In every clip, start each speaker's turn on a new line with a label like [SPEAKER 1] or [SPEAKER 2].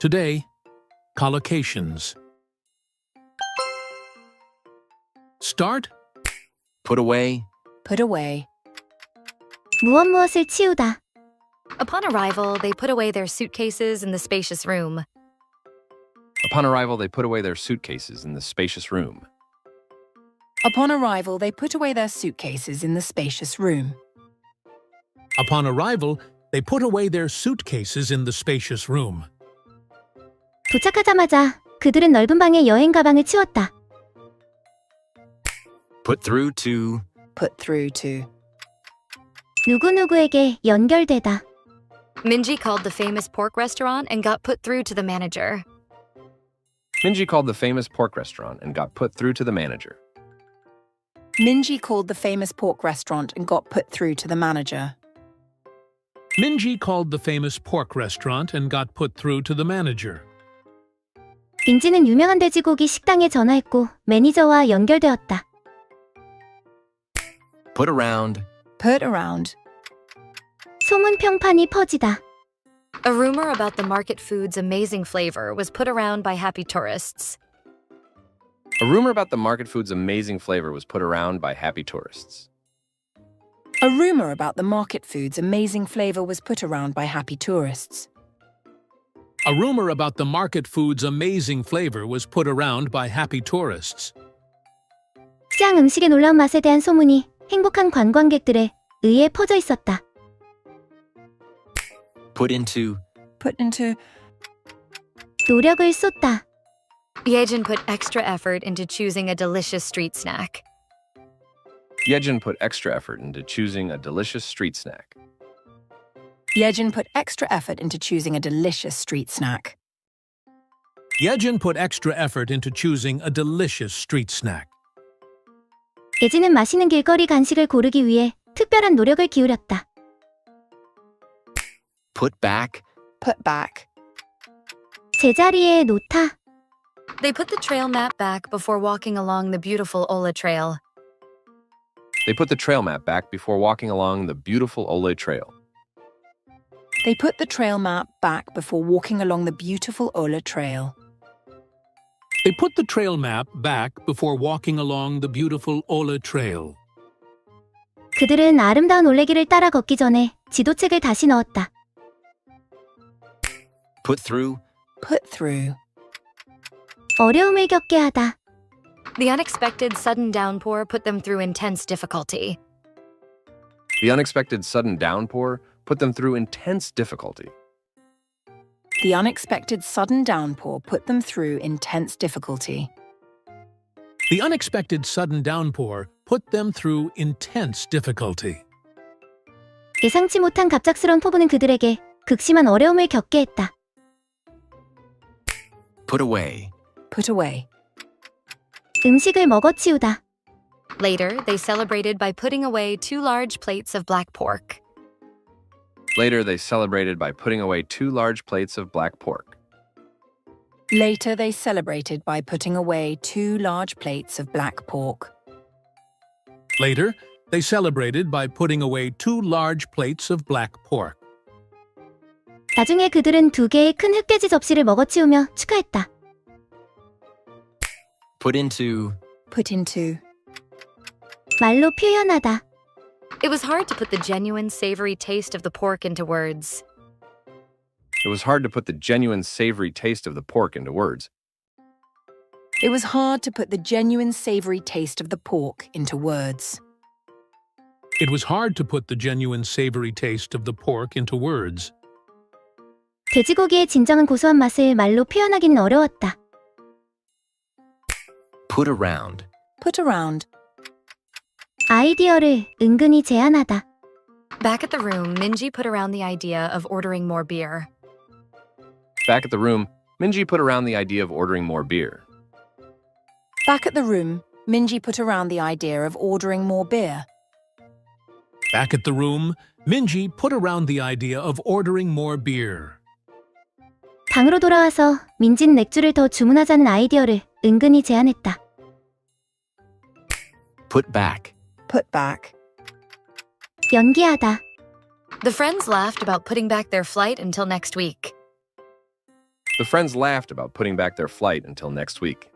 [SPEAKER 1] Today, collocations. Start
[SPEAKER 2] Put away.
[SPEAKER 3] Put away.
[SPEAKER 4] 무엇 무엇을 치우다.
[SPEAKER 5] Upon arrival, they put away their suitcases in the spacious room.
[SPEAKER 2] Upon arrival, they put away their suitcases in the spacious room.
[SPEAKER 3] Upon arrival, they put away their suitcases in the spacious room.
[SPEAKER 1] Upon arrival, they put away their suitcases in the spacious room.
[SPEAKER 4] 도착하자마자 그들은 넓은 방에 여행 가방을 치웠다.
[SPEAKER 2] Put through to.
[SPEAKER 3] Put through to.
[SPEAKER 4] 누구누구에게 연결되다.
[SPEAKER 5] Minji called the famous pork restaurant and got put through to the manager.
[SPEAKER 2] Minji called the famous pork restaurant and got put through to the manager.
[SPEAKER 3] Minji called the famous pork restaurant and got put through to the manager.
[SPEAKER 1] Minji called the famous pork restaurant and got put through to the manager.
[SPEAKER 4] 민지는 유명한 돼지고기 식당에 전화했고 매니저와 연결되었다.
[SPEAKER 2] Put around.
[SPEAKER 3] Put around.
[SPEAKER 4] 소문 평판이 퍼지다.
[SPEAKER 5] A rumor about the market food's amazing flavor was put around by happy tourists.
[SPEAKER 2] A rumor about the market food's amazing flavor was put around by happy tourists.
[SPEAKER 3] A rumor about the market food's amazing flavor was put around by happy tourists.
[SPEAKER 1] A rumor about the market food's amazing flavor was put around by happy tourists.
[SPEAKER 4] 시장 음식의 놀라운 맛에 대한 소문이 행복한 관광객들의 의에 퍼져 있었다.
[SPEAKER 2] Put into.
[SPEAKER 3] Put into.
[SPEAKER 4] 노력을 쏟다.
[SPEAKER 5] Yejin put extra effort into choosing a delicious street snack.
[SPEAKER 2] Yejin put extra effort into choosing a delicious street snack.
[SPEAKER 3] Yejin put extra effort into choosing a delicious street snack.
[SPEAKER 1] Yejin put extra effort into choosing a delicious street snack.
[SPEAKER 4] 예지는 맛있는 길거리 간식을 고르기 위해 특별한 노력을 기울였다.
[SPEAKER 2] Put back.
[SPEAKER 3] Put back.
[SPEAKER 4] 제자리에 놓다.
[SPEAKER 5] They put the trail map back before walking along the beautiful Ola Trail.
[SPEAKER 2] They put the trail map back before walking along the beautiful Ole Trail.
[SPEAKER 3] They put the trail map back before walking along the beautiful Ola Trail.
[SPEAKER 1] They put the trail map back before walking along the beautiful Ola Trail.
[SPEAKER 4] 그들은 아름다운 올레길을 따라 걷기 전에 지도책을 다시 넣었다.
[SPEAKER 2] Put through.
[SPEAKER 3] Put through.
[SPEAKER 4] 어려움을 겪게 하다.
[SPEAKER 5] The unexpected sudden downpour put them through intense difficulty.
[SPEAKER 2] The unexpected sudden downpour put them through intense difficulty.
[SPEAKER 3] The unexpected sudden downpour put them through intense difficulty.
[SPEAKER 1] The unexpected sudden downpour put them through intense difficulty.
[SPEAKER 4] 예상치 못한 갑작스러운 폭우는 그들에게 극심한 어려움을 겪게 했다.
[SPEAKER 2] Put away.
[SPEAKER 3] Put away.
[SPEAKER 4] 음식을 먹어치우다.
[SPEAKER 5] Later, they celebrated by putting away two large plates of black pork.
[SPEAKER 2] Later, they celebrated by putting away two large plates of black pork.
[SPEAKER 3] Later, they celebrated by putting away two large plates of black pork.
[SPEAKER 1] Later, they celebrated by putting away two large plates of black pork.
[SPEAKER 4] 나중에 그들은 두 개의 큰 흑돼지 접시를 먹어치우며 축하했다.
[SPEAKER 2] Put into.
[SPEAKER 3] Put into.
[SPEAKER 4] 말로 표현하다.
[SPEAKER 5] It was hard to put the genuine savory taste of the pork into words.
[SPEAKER 2] It was hard to put the genuine savory taste of the pork into words.
[SPEAKER 3] It was hard to put the genuine savory taste of the pork into words.
[SPEAKER 1] It was hard to put the genuine savory taste of the pork into words.
[SPEAKER 4] 돼지고기의 진정한 고소한 맛을 말로 표현하기는 어려웠다.
[SPEAKER 2] Put around.
[SPEAKER 3] Put around.
[SPEAKER 4] 아이디어를 은근히 제안하다.
[SPEAKER 5] Back at the room, Minji put around the idea of ordering more beer.
[SPEAKER 2] Back at the room, Minji put around the idea of ordering more beer.
[SPEAKER 3] Back at the room, Minji put around the idea of ordering more beer.
[SPEAKER 1] Back at the room, Minji put around the idea of ordering more beer.
[SPEAKER 4] 방으로 돌아와서 민진 맥주를 더 주문하자는 아이디어를 은근히 제안했다.
[SPEAKER 2] Put back.
[SPEAKER 3] Put back.
[SPEAKER 4] 연기하다.
[SPEAKER 5] The friends laughed about putting back their flight until next week.
[SPEAKER 2] The friends laughed about putting back their flight until next week.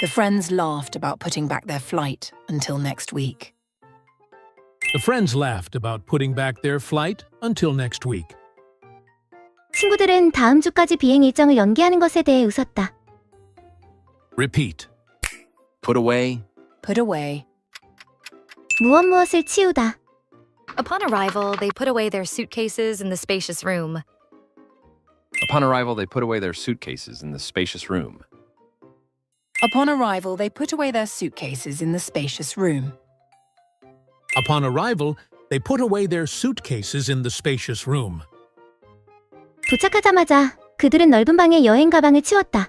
[SPEAKER 3] The friends laughed about putting back their flight until next week.
[SPEAKER 1] The friends laughed about putting back their flight until next week.
[SPEAKER 4] 친구들은 다음 주까지 비행 일정을 연기하는 것에 대해 웃었다.
[SPEAKER 1] Repeat.
[SPEAKER 2] Put away.
[SPEAKER 3] Put away.
[SPEAKER 4] 무엇 무엇을 치우다.
[SPEAKER 5] Upon arrival, they put away their suitcases in the spacious room.
[SPEAKER 2] Upon arrival, they put away their suitcases in the spacious room.
[SPEAKER 3] Upon arrival, they put away their suitcases in the spacious room.
[SPEAKER 1] Upon arrival, they put away their suitcases in the spacious room.
[SPEAKER 4] 도착하자마자 그들은 넓은 방에 여행 가방을 치웠다.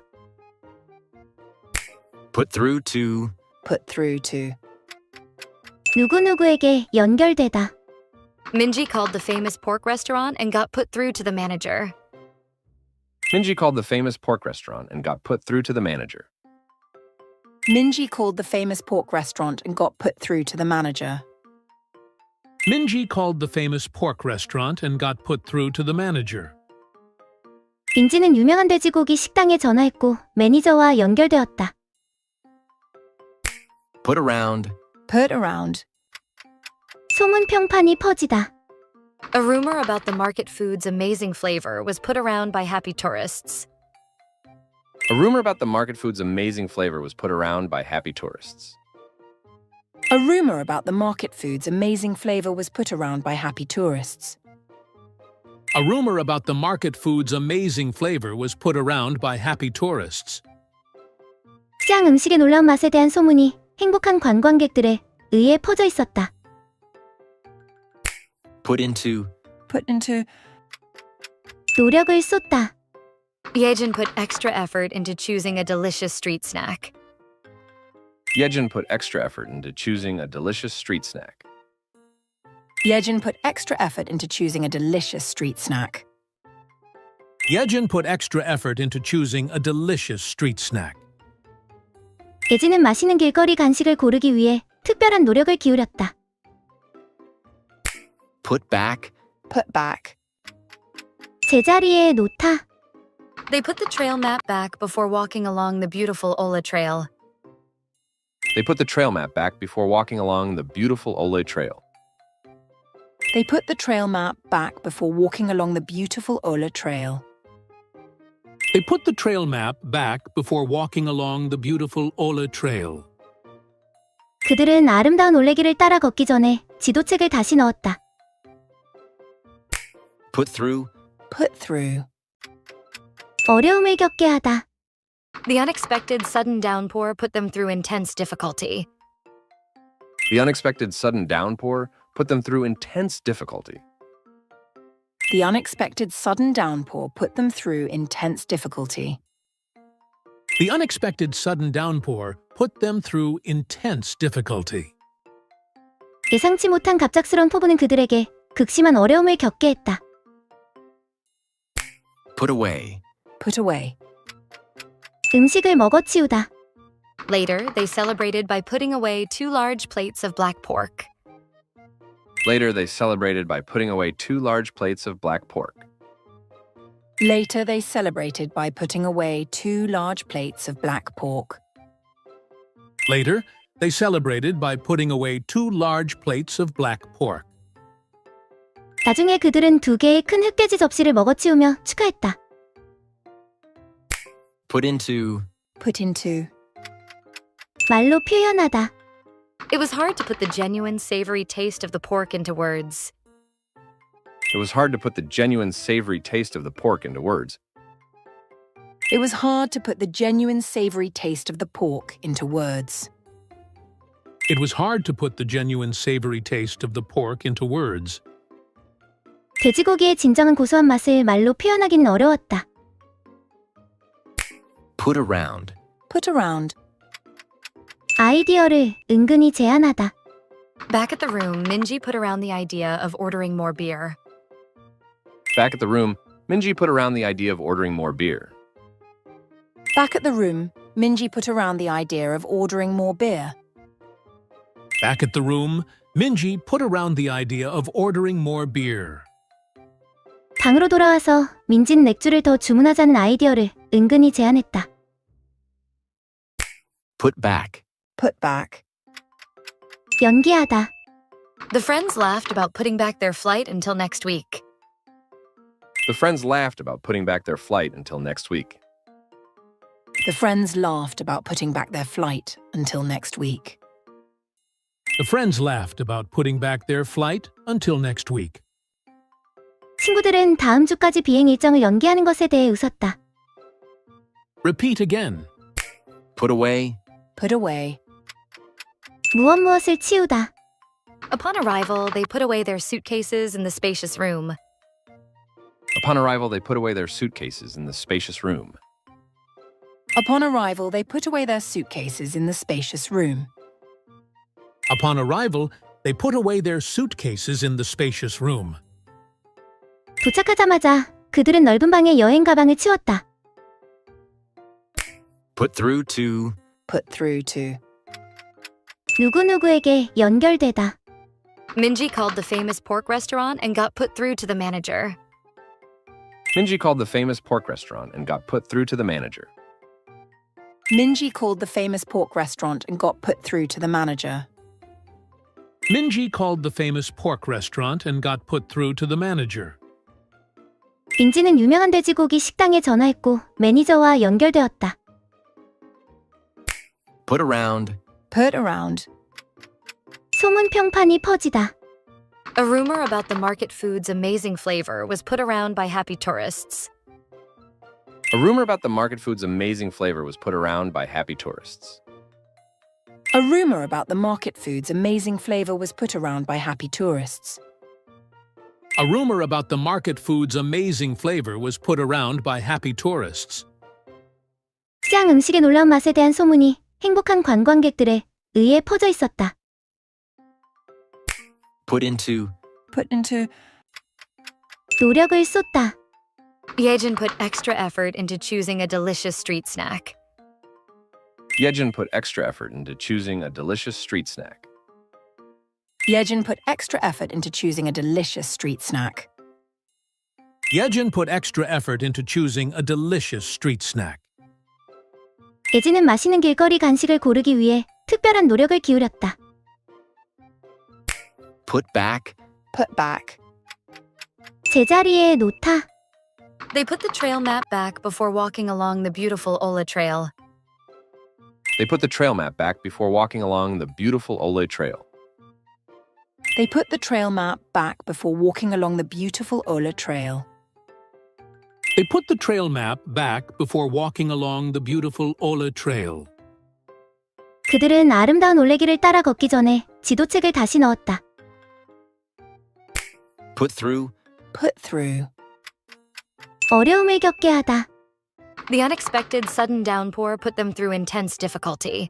[SPEAKER 2] Put through to.
[SPEAKER 3] Put through to.
[SPEAKER 4] 누구누구에게 연결되다.
[SPEAKER 5] Minji called the famous pork restaurant and got put through to the manager.
[SPEAKER 2] Minji called the famous pork restaurant and got put through to the manager.
[SPEAKER 3] Minji called the famous pork restaurant and got put through to the manager.
[SPEAKER 1] Minji called the famous pork restaurant and got put through to the manager.
[SPEAKER 4] 민지는 유명한 돼지고기 식당에 전화했고 매니저와 연결되었다.
[SPEAKER 2] Put around.
[SPEAKER 3] Put around.
[SPEAKER 4] 소문 평판이 퍼지다.
[SPEAKER 5] A rumor about the market food's amazing flavor was put around by happy tourists.
[SPEAKER 2] A rumor about the market food's amazing flavor was put around by happy tourists.
[SPEAKER 3] A rumor about the market food's amazing flavor was put around by happy tourists.
[SPEAKER 1] A rumor about the market food's amazing flavor was put around by happy tourists.
[SPEAKER 4] 시장 음식의 놀라운 맛에 대한 소문이 행복한 관광객들의 의에 퍼져 있었다.
[SPEAKER 2] Put into.
[SPEAKER 3] Put into.
[SPEAKER 4] 노력을 쏟다.
[SPEAKER 5] Yejin put extra effort into choosing a delicious street snack.
[SPEAKER 2] Yejin put extra effort into choosing a delicious street snack.
[SPEAKER 3] Yejin put extra effort into choosing a delicious street snack.
[SPEAKER 1] Yejin put extra effort into choosing a delicious street snack.
[SPEAKER 4] 예진은 맛있는 길거리 간식을 고르기 위해 특별한 노력을 기울였다.
[SPEAKER 2] Put back.
[SPEAKER 3] Put back.
[SPEAKER 4] 제자리에 놓다.
[SPEAKER 5] They put the trail map back before walking along the beautiful Ola Trail.
[SPEAKER 2] They put the trail map back before walking along the beautiful Ole Trail.
[SPEAKER 3] They put the trail map back before walking along the beautiful Ola Trail.
[SPEAKER 1] They put the trail map back before walking along the beautiful Ola Trail.
[SPEAKER 4] 그들은 아름다운 올레길을 따라 걷기 전에 지도책을 다시 넣었다.
[SPEAKER 2] Put through.
[SPEAKER 3] Put through.
[SPEAKER 4] 어려움을 겪게 하다.
[SPEAKER 5] The unexpected sudden downpour put them through intense difficulty.
[SPEAKER 2] The unexpected sudden downpour put them through intense difficulty.
[SPEAKER 3] The unexpected sudden downpour put them through intense difficulty.
[SPEAKER 1] The unexpected sudden downpour put them through intense difficulty.
[SPEAKER 4] 예상치 못한 갑작스러운 폭우는 그들에게 극심한 어려움을 겪게 했다.
[SPEAKER 2] Put away.
[SPEAKER 3] Put away.
[SPEAKER 4] 음식을 먹어치우다.
[SPEAKER 5] Later, they celebrated by putting away two large plates of black pork.
[SPEAKER 2] Later, they celebrated by putting away two large plates of black pork.
[SPEAKER 3] Later, they celebrated by putting away two large plates of black pork.
[SPEAKER 1] Later, they celebrated by putting away two large plates of black pork.
[SPEAKER 4] 나중에 그들은 두 개의 큰 흑돼지 접시를 먹어치우며 축하했다.
[SPEAKER 2] Put into.
[SPEAKER 3] Put into.
[SPEAKER 4] 말로 표현하다.
[SPEAKER 5] It was hard to put the genuine savory taste of the pork into words.
[SPEAKER 2] It was hard to put the genuine savory taste of the pork into words.
[SPEAKER 3] It was hard to put the genuine savory taste of the pork into words.
[SPEAKER 1] It was hard to put the genuine savory taste of the pork into words.
[SPEAKER 4] 돼지고기의 진정한 고소한 맛을 말로 표현하기는 어려웠다.
[SPEAKER 2] Put around.
[SPEAKER 3] Put around.
[SPEAKER 4] 아이디어를 은근히 제안하다.
[SPEAKER 5] Back at the room, Minji put around the idea of ordering more beer.
[SPEAKER 2] Back at the room, Minji put around the idea of ordering more beer.
[SPEAKER 3] Back at the room, Minji put around the idea of ordering more beer.
[SPEAKER 1] Back at the room, Minji put around the idea of ordering more beer.
[SPEAKER 4] 방으로 돌아와서 민진 맥주를 더 주문하자는 아이디어를 은근히 제안했다.
[SPEAKER 6] Put back.
[SPEAKER 3] Put back.
[SPEAKER 4] 연기하다.
[SPEAKER 5] The friends laughed about putting back their flight until next week.
[SPEAKER 2] The friends laughed about putting back their flight until next week.
[SPEAKER 3] The friends laughed about putting back their flight until next week.
[SPEAKER 1] The friends laughed about putting back their flight until next week.
[SPEAKER 4] 친구들은 다음 주까지 비행 일정을 연기하는 것에 대해 웃었다.
[SPEAKER 1] Repeat again.
[SPEAKER 6] Put away.
[SPEAKER 3] Put away.
[SPEAKER 4] 무엇 무엇을 치우다.
[SPEAKER 5] Upon arrival, they put away their suitcases in the spacious room.
[SPEAKER 2] Upon arrival, they put away their suitcases in the spacious room.
[SPEAKER 3] Upon arrival, they put away their suitcases in the spacious room.
[SPEAKER 1] Upon arrival, they put away their suitcases in the spacious room.
[SPEAKER 4] 도착하자마자 그들은 넓은 방에 여행 가방을 치웠다.
[SPEAKER 6] Put through to.
[SPEAKER 3] Put through to.
[SPEAKER 4] 누구누구에게 연결되다.
[SPEAKER 5] Minji called the famous pork restaurant and got put through to the manager.
[SPEAKER 2] Minji called the famous pork restaurant and got put through to the manager.
[SPEAKER 3] Minji called the famous pork restaurant and got put through to the manager.
[SPEAKER 1] Minji called the famous pork restaurant and got put through to the manager.
[SPEAKER 4] 민지는 유명한 돼지고기 식당에 전화했고 매니저와 연결되었다.
[SPEAKER 6] Put around.
[SPEAKER 3] Put around.
[SPEAKER 4] 소문 평판이 퍼지다.
[SPEAKER 5] A rumor about the market food's amazing flavor was put around by happy tourists.
[SPEAKER 2] A rumor about the market food's amazing flavor was put around by happy tourists.
[SPEAKER 3] A rumor about the market food's amazing flavor was put around by happy tourists.
[SPEAKER 1] A rumor about the market food's amazing flavor was put around by happy tourists.
[SPEAKER 4] 시장 음식의 놀라운 맛에 대한 소문이 행복한 관광객들에 의해 퍼져 있었다.
[SPEAKER 6] Put into.
[SPEAKER 3] Put into.
[SPEAKER 4] 노력을 쏟다.
[SPEAKER 5] Yejin put extra effort into choosing a delicious street snack.
[SPEAKER 2] Yejin put extra effort into choosing a delicious street snack.
[SPEAKER 3] Yejin put extra effort into choosing a delicious street snack.
[SPEAKER 1] Yejin put extra effort into choosing a delicious street snack.
[SPEAKER 4] 예진은 맛있는 길거리 간식을 고르기 위해 특별한 노력을 기울였다.
[SPEAKER 6] Put back.
[SPEAKER 3] Put back.
[SPEAKER 4] 제자리에 놓다.
[SPEAKER 5] They put the trail map back before walking along the beautiful Ola Trail.
[SPEAKER 2] They put the trail map back before walking along the beautiful Ole Trail.
[SPEAKER 3] They put the trail map back before walking along the beautiful Ola Trail.
[SPEAKER 1] They put the trail map back before walking along the beautiful Ola Trail.
[SPEAKER 4] 그들은 아름다운 올레길을 따라 걷기 전에 지도책을 다시 넣었다.
[SPEAKER 6] Put through.
[SPEAKER 3] Put through.
[SPEAKER 4] 어려움을 겪게 하다.
[SPEAKER 5] The unexpected sudden downpour put them through intense difficulty.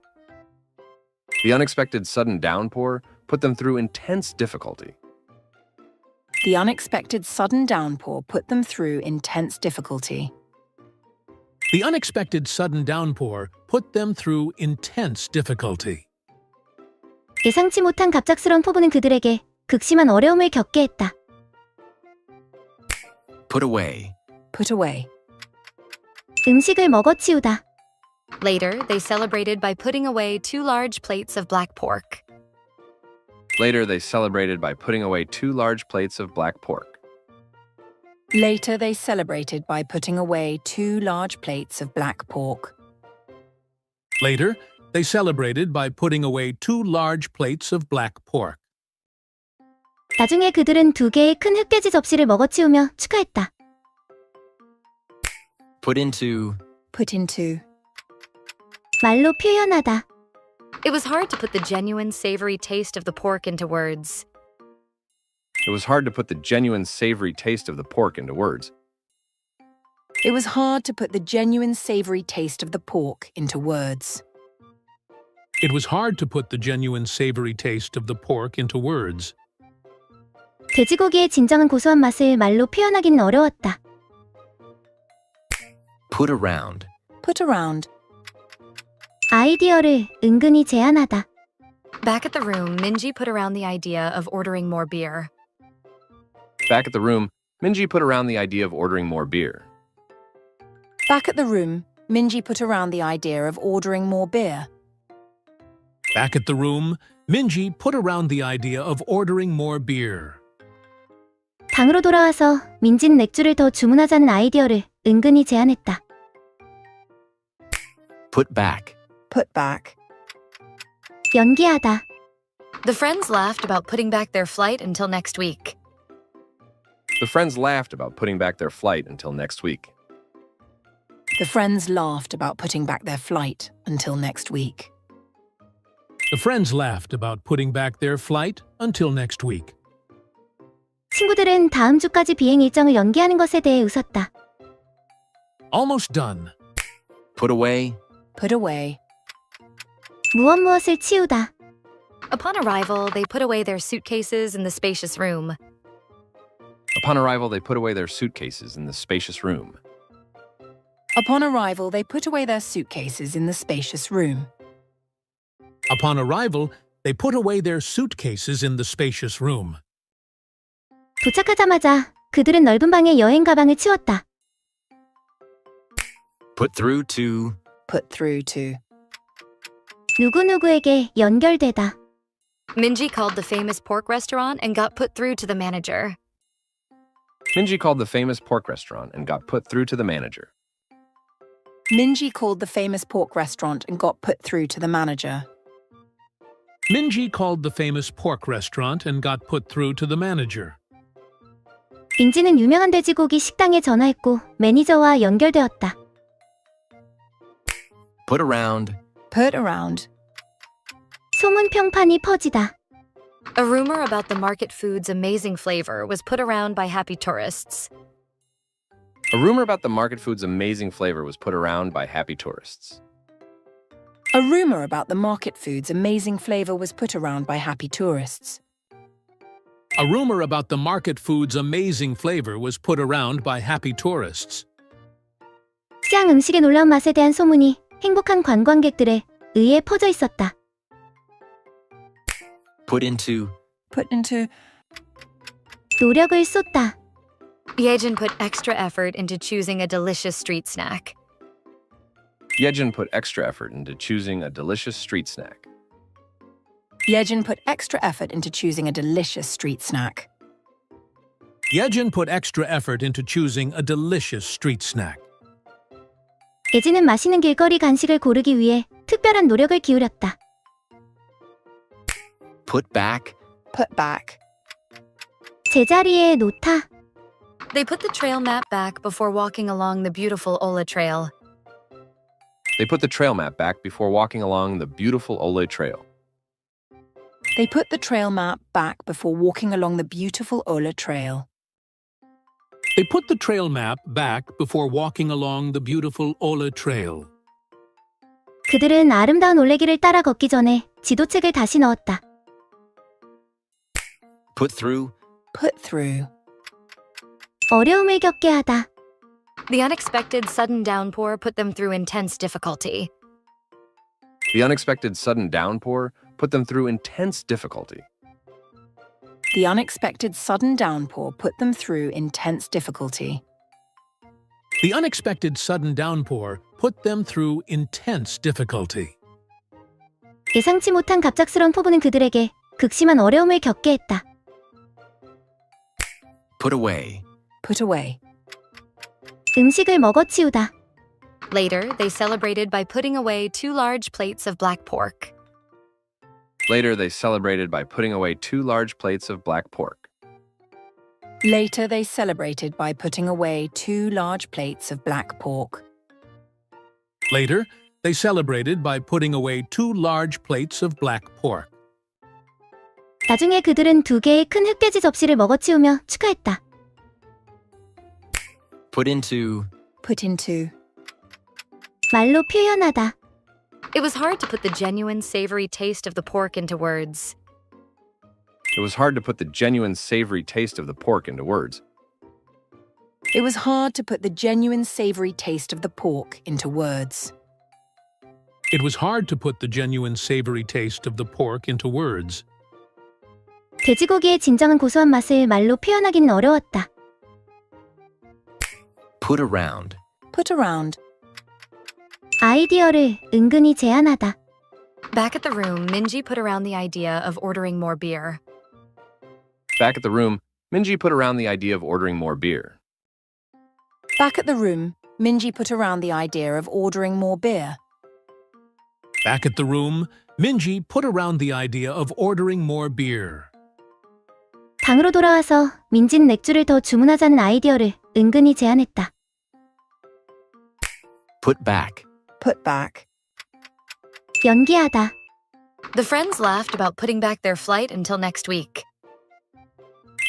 [SPEAKER 2] The unexpected sudden downpour put them through intense difficulty.
[SPEAKER 3] The unexpected sudden downpour put them through intense difficulty.
[SPEAKER 1] The unexpected sudden downpour put them through intense difficulty.
[SPEAKER 4] 예상치 못한 갑작스러운 폭우는 그들에게 극심한 어려움을 겪게 했다.
[SPEAKER 6] Put away.
[SPEAKER 3] Put away.
[SPEAKER 4] 음식을 먹어치우다.
[SPEAKER 5] Later, they celebrated by putting away two large plates of black pork.
[SPEAKER 2] Later, they celebrated by putting away two large plates of black pork.
[SPEAKER 3] Later, they celebrated by putting away two large plates of black pork.
[SPEAKER 1] Later, they celebrated by putting away two large plates of black pork.
[SPEAKER 4] 나중에 그들은 두 개의 큰 흑돼지 접시를 먹어치우며 축하했다.
[SPEAKER 6] Put into.
[SPEAKER 3] Put into.
[SPEAKER 4] 말로 표현하다.
[SPEAKER 5] It was hard to put the genuine savory taste of the pork into words.
[SPEAKER 2] It was hard to put the genuine savory taste of the pork into words.
[SPEAKER 3] It was hard to put the genuine savory taste of the pork into words.
[SPEAKER 1] It was hard to put the genuine savory taste of the pork into words.
[SPEAKER 4] 돼지고기의 진정한 고소한 맛을 말로 표현하기는 어려웠다.
[SPEAKER 6] Put around.
[SPEAKER 3] Put around.
[SPEAKER 4] 아이디어를 은근히 제안하다.
[SPEAKER 5] Back at the room, Minji put around the idea of ordering more beer.
[SPEAKER 2] Back at the room, Minji put around the idea of ordering more beer.
[SPEAKER 3] Back at the room, Minji put around the idea of ordering more beer.
[SPEAKER 1] Back at the room, Minji put around the idea of ordering more beer.
[SPEAKER 4] 방으로 돌아와서 민진 맥주를 더 주문하자는 아이디어를 은근히 제안했다.
[SPEAKER 6] Put back.
[SPEAKER 3] Put back.
[SPEAKER 4] 연기하다.
[SPEAKER 5] The friends laughed about putting back their flight until next week.
[SPEAKER 2] The friends laughed about putting back their flight until next week.
[SPEAKER 3] The friends laughed about putting back their flight until next week.
[SPEAKER 1] The friends laughed about putting back their flight until next week.
[SPEAKER 4] 친구들은 다음 주까지 비행 일정을 연기하는 것에 대해 웃었다.
[SPEAKER 1] Almost done.
[SPEAKER 6] Put away.
[SPEAKER 3] Put away.
[SPEAKER 4] 무엇 무엇을 치우다.
[SPEAKER 5] Upon arrival, they put away their suitcases in the spacious room.
[SPEAKER 2] Upon arrival, they put away their suitcases in the spacious room.
[SPEAKER 3] Upon arrival, they put away their suitcases in the spacious room.
[SPEAKER 1] Upon arrival, they put away their suitcases in the spacious room.
[SPEAKER 4] 도착하자마자 그들은 넓은 방에 여행 가방을 치웠다.
[SPEAKER 6] Put through to.
[SPEAKER 3] Put through to.
[SPEAKER 4] 누구누구에게 연결되다.
[SPEAKER 5] Minji called the famous pork restaurant and got put through to the manager.
[SPEAKER 2] Minji called the famous pork restaurant and got put through to the manager.
[SPEAKER 3] Minji called the famous pork restaurant and got put through to the manager.
[SPEAKER 1] Minji called the famous pork restaurant and got put through to the manager.
[SPEAKER 4] 민지는 유명한 돼지고기 식당에 전화했고 매니저와 연결되었다.
[SPEAKER 6] Put around.
[SPEAKER 3] Put around.
[SPEAKER 4] 소문 평판이 퍼지다.
[SPEAKER 5] A rumor about the market food's amazing flavor was put around by happy tourists.
[SPEAKER 2] A rumor about the market food's amazing flavor was put around by happy tourists.
[SPEAKER 3] A rumor about the market food's amazing flavor was put around by happy tourists.
[SPEAKER 1] A rumor about the market food's amazing flavor was put around by happy tourists.
[SPEAKER 4] 시장 음식의 놀라운 맛에 대한 소문이 행복한 관광객들에 의해 퍼져 있었다.
[SPEAKER 6] Put into.
[SPEAKER 3] Put into.
[SPEAKER 4] 노력을 쏟다.
[SPEAKER 5] Yejin put extra effort into choosing a delicious street snack.
[SPEAKER 2] Yejin put extra effort into choosing a delicious street snack.
[SPEAKER 3] Yejin put extra effort into choosing a delicious street snack.
[SPEAKER 1] Yejin put extra effort into choosing a delicious street snack.
[SPEAKER 4] 예진은 맛있는 길거리 간식을 고르기 위해 특별한 노력을 기울였다.
[SPEAKER 6] Put back.
[SPEAKER 3] Put back.
[SPEAKER 4] 제자리에 놓다.
[SPEAKER 5] They put the trail map back before walking along the beautiful Ola Trail.
[SPEAKER 2] They put the trail map back before walking along the beautiful Ole Trail.
[SPEAKER 3] They put the trail map back before walking along the beautiful Ola Trail.
[SPEAKER 1] They put the trail map back before walking along the beautiful Ola Trail.
[SPEAKER 4] 그들은 아름다운 올레길을 따라 걷기 전에 지도책을 다시 넣었다.
[SPEAKER 6] Put through.
[SPEAKER 3] Put through.
[SPEAKER 4] 어려움을 겪게 하다.
[SPEAKER 5] The unexpected sudden downpour put them through intense difficulty.
[SPEAKER 2] The unexpected sudden downpour put them through intense difficulty.
[SPEAKER 3] The unexpected sudden downpour put them through intense difficulty.
[SPEAKER 1] The unexpected sudden downpour put them through intense difficulty.
[SPEAKER 4] 예상치 못한 갑작스러운 폭우는 그들에게 극심한 어려움을 겪게 했다.
[SPEAKER 6] Put away.
[SPEAKER 3] Put away.
[SPEAKER 4] 음식을 먹어치우다.
[SPEAKER 5] Later, they celebrated by putting away two large plates of black pork.
[SPEAKER 2] Later, they celebrated by putting away two large plates of black pork.
[SPEAKER 3] Later, they celebrated by putting away two large plates of black pork.
[SPEAKER 1] Later, they celebrated by putting away two large plates of black pork.
[SPEAKER 4] 나중에 그들은 두 개의 큰 흑돼지 접시를 먹어치우며 축하했다.
[SPEAKER 6] Put into.
[SPEAKER 3] Put into.
[SPEAKER 4] 말로 표현하다.
[SPEAKER 5] It was hard to put the genuine savory taste of the pork into words.
[SPEAKER 2] It was hard to put the genuine savory taste of the pork into words.
[SPEAKER 3] It was hard to put the genuine savory taste of the pork into words.
[SPEAKER 1] It was hard to put the genuine savory taste of the pork into words.
[SPEAKER 4] 돼지고기의 진정한 고소한 맛을 말로 표현하기는 어려웠다.
[SPEAKER 6] put around,
[SPEAKER 3] Put around.
[SPEAKER 4] 아이디어를 은근히 제안하다.
[SPEAKER 5] Back at the room, Minji put around the idea of ordering more beer.
[SPEAKER 2] Back at the room, Minji put around the idea of ordering more beer.
[SPEAKER 3] Back at the room, Minji put around the idea of ordering more beer.
[SPEAKER 1] Back at the room, Minji put around the idea of ordering more beer.
[SPEAKER 4] 방으로 돌아와서 민진 맥주를 더 주문하자는 아이디어를 은근히 제안했다.
[SPEAKER 6] put back,
[SPEAKER 3] Put back.
[SPEAKER 4] 연기하다.
[SPEAKER 5] The friends laughed about putting back their flight until next week.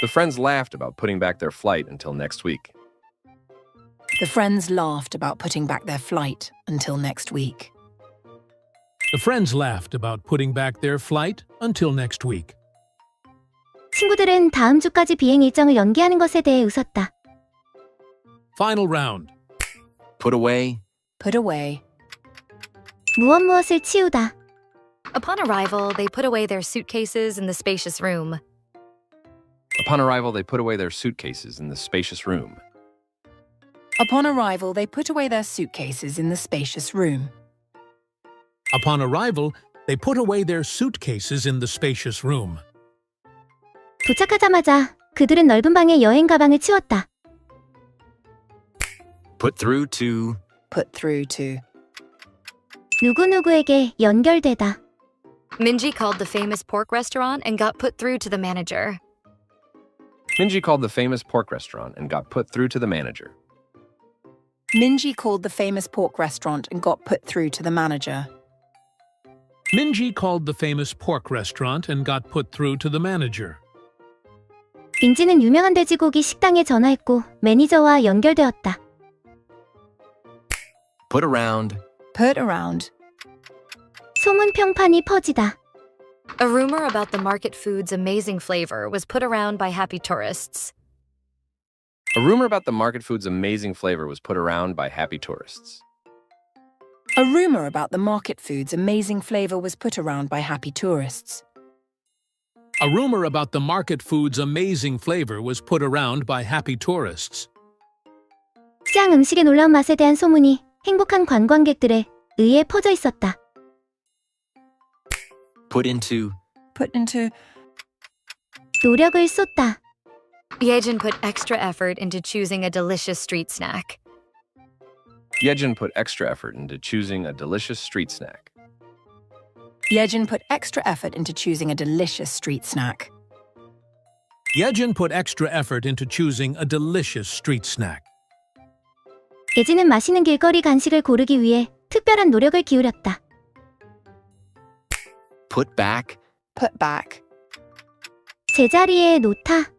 [SPEAKER 2] The friends laughed about putting back their flight until next week.
[SPEAKER 3] The friends laughed about putting back their flight until next week.
[SPEAKER 1] The friends laughed about putting back their flight until next week.
[SPEAKER 4] 친구들은 다음 주까지 비행 일정을 연기하는 것에 대해 웃었다.
[SPEAKER 1] Final round.
[SPEAKER 6] put away,
[SPEAKER 3] Put away.
[SPEAKER 4] 무엇 무엇을 치우다.
[SPEAKER 5] Upon arrival, they put away their suitcases in the spacious room.
[SPEAKER 2] Upon arrival, they put away their suitcases in the spacious room.
[SPEAKER 3] Upon arrival, they put away their suitcases in the spacious room.
[SPEAKER 1] Upon arrival, they put away their suitcases in the spacious room.
[SPEAKER 4] 도착하자마자 그들은 넓은 방에 여행 가방을 치웠다.
[SPEAKER 6] put through to,
[SPEAKER 3] Put through to.
[SPEAKER 4] 누구누구에게 연결되다.
[SPEAKER 5] Minji called the famous pork restaurant and got put through to the manager.
[SPEAKER 2] Minji called the famous pork restaurant and got put through to the manager.
[SPEAKER 3] Minji called the famous pork restaurant and got put through to the manager.
[SPEAKER 1] Minji called the famous pork restaurant and got put through to the manager.
[SPEAKER 4] 민지는 유명한 돼지고기 식당에 전화했고 매니저와 연결되었다.
[SPEAKER 6] put around,
[SPEAKER 3] Put around.
[SPEAKER 4] 소문 평판이 퍼지다.
[SPEAKER 5] A rumor about the market food's amazing flavor was put around by happy tourists.
[SPEAKER 2] A rumor about the market food's amazing flavor was put around by happy tourists.
[SPEAKER 3] A rumor about the market food's amazing flavor was put around by happy tourists.
[SPEAKER 1] A rumor about the market food's amazing flavor was put around by happy tourists.
[SPEAKER 4] 시장 음식의 놀라운 맛에 대한 소문이 행복한 관광객들에 의해 퍼져 있었다.
[SPEAKER 6] put into,
[SPEAKER 3] Put into.
[SPEAKER 4] 노력을 쏟다.
[SPEAKER 5] Yejin put extra effort into choosing a delicious street snack.
[SPEAKER 2] Yejin put extra effort into choosing a delicious street snack.
[SPEAKER 3] Yejin put extra effort into choosing a delicious street snack.
[SPEAKER 1] Yejin put extra effort into choosing a delicious street snack.
[SPEAKER 4] 예지는 맛있는 길거리 간식을 고르기 위해 특별한 노력을 기울였다.
[SPEAKER 6] put back,
[SPEAKER 3] Put back.
[SPEAKER 4] 제자리에 놓다.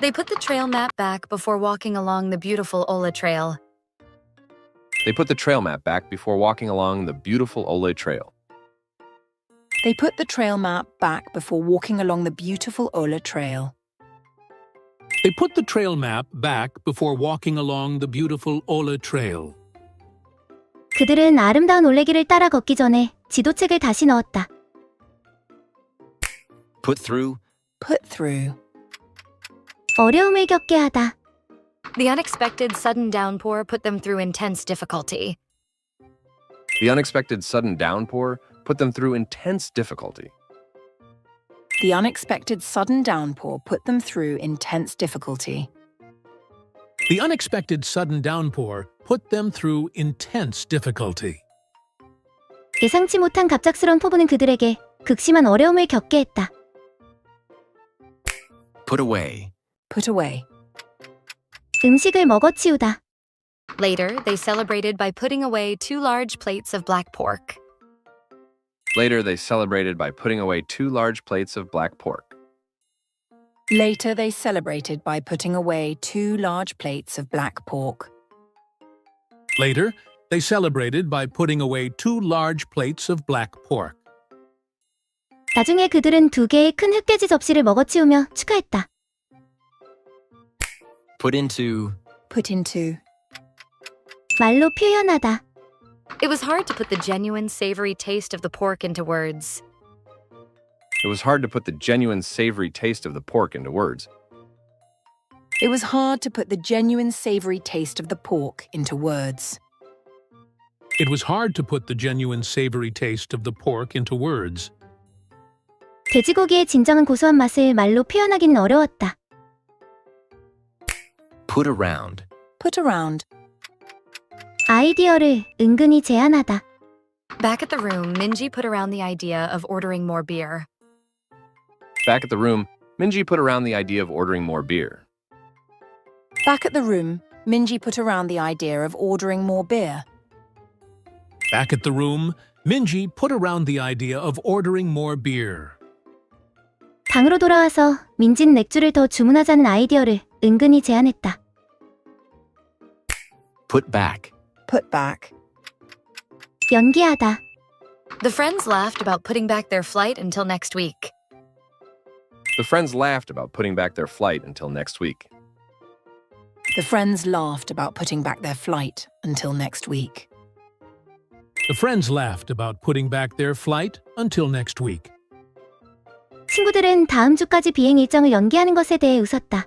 [SPEAKER 5] They put the trail map back before walking along the beautiful Ola Trail.
[SPEAKER 2] They put the trail map back before walking along the beautiful Ole Trail.
[SPEAKER 3] They put the trail map back before walking along the beautiful Ola Trail.
[SPEAKER 1] They put the trail map back before walking along the beautiful Ola Trail.
[SPEAKER 4] 그들은 아름다운 올레길을 따라 걷기 전에 지도책을 다시 넣었다.
[SPEAKER 6] put through,
[SPEAKER 3] Put through.
[SPEAKER 4] 어려움을 겪게 하다.
[SPEAKER 5] The unexpected sudden downpour put them through intense difficulty.
[SPEAKER 2] The unexpected sudden downpour put them through intense difficulty.
[SPEAKER 3] The unexpected sudden downpour put them through intense difficulty.
[SPEAKER 1] The unexpected sudden downpour put them through intense difficulty.
[SPEAKER 4] 예상치 못한 갑작스러운 폭우는 그들에게 극심한 어려움을 겪게 했다.
[SPEAKER 6] put away,
[SPEAKER 3] Put away.
[SPEAKER 4] 음식을 먹어치우다.
[SPEAKER 5] Later, they celebrated by putting away two large plates of black pork.
[SPEAKER 2] Later, they celebrated by putting away two large plates of black pork.
[SPEAKER 3] Later, they celebrated by putting away two large plates of black pork.
[SPEAKER 1] Later, they celebrated by putting away two large plates of black pork.
[SPEAKER 4] 나중에 그들은 두 개의 큰 흑돼지 접시를 먹어치우며 축하했다.
[SPEAKER 6] put into,
[SPEAKER 3] Put into.
[SPEAKER 4] 말로 표현하다.
[SPEAKER 5] It was hard to put the genuine savory taste of the pork into words.
[SPEAKER 2] It was hard to put the genuine savory taste of the pork into words.
[SPEAKER 3] It was hard to put the genuine savory taste of the pork into words.
[SPEAKER 1] It was hard to put the genuine savory taste of the pork into words.
[SPEAKER 4] 돼지고기의 진정한 고소한 맛을 말로 표현하기는 어려웠다.
[SPEAKER 6] put around,
[SPEAKER 3] Put around.
[SPEAKER 4] 아이디어를 은근히 제안하다.
[SPEAKER 5] Back at the room, Minji put around the idea of ordering more beer.
[SPEAKER 2] Back at the room, Minji put around the idea of ordering more beer.
[SPEAKER 3] Back at the room, Minji put around the idea of ordering more beer.
[SPEAKER 1] Back at the room, Minji put around the idea of ordering more beer.
[SPEAKER 4] 방으로 돌아와서 민진 맥주를 더 주문하자는 아이디어를 은근히 제안했다.
[SPEAKER 6] put back,
[SPEAKER 3] Put back.
[SPEAKER 4] 연기하다.
[SPEAKER 5] The friends laughed about putting back their flight until next week.
[SPEAKER 2] The friends laughed about putting back their flight until next week.
[SPEAKER 3] The friends laughed about putting back their flight until next week.
[SPEAKER 1] The friends laughed about putting back their flight until next week.
[SPEAKER 4] 친구들은 다음 주까지 비행 일정을 연기하는 것에 대해 웃었다.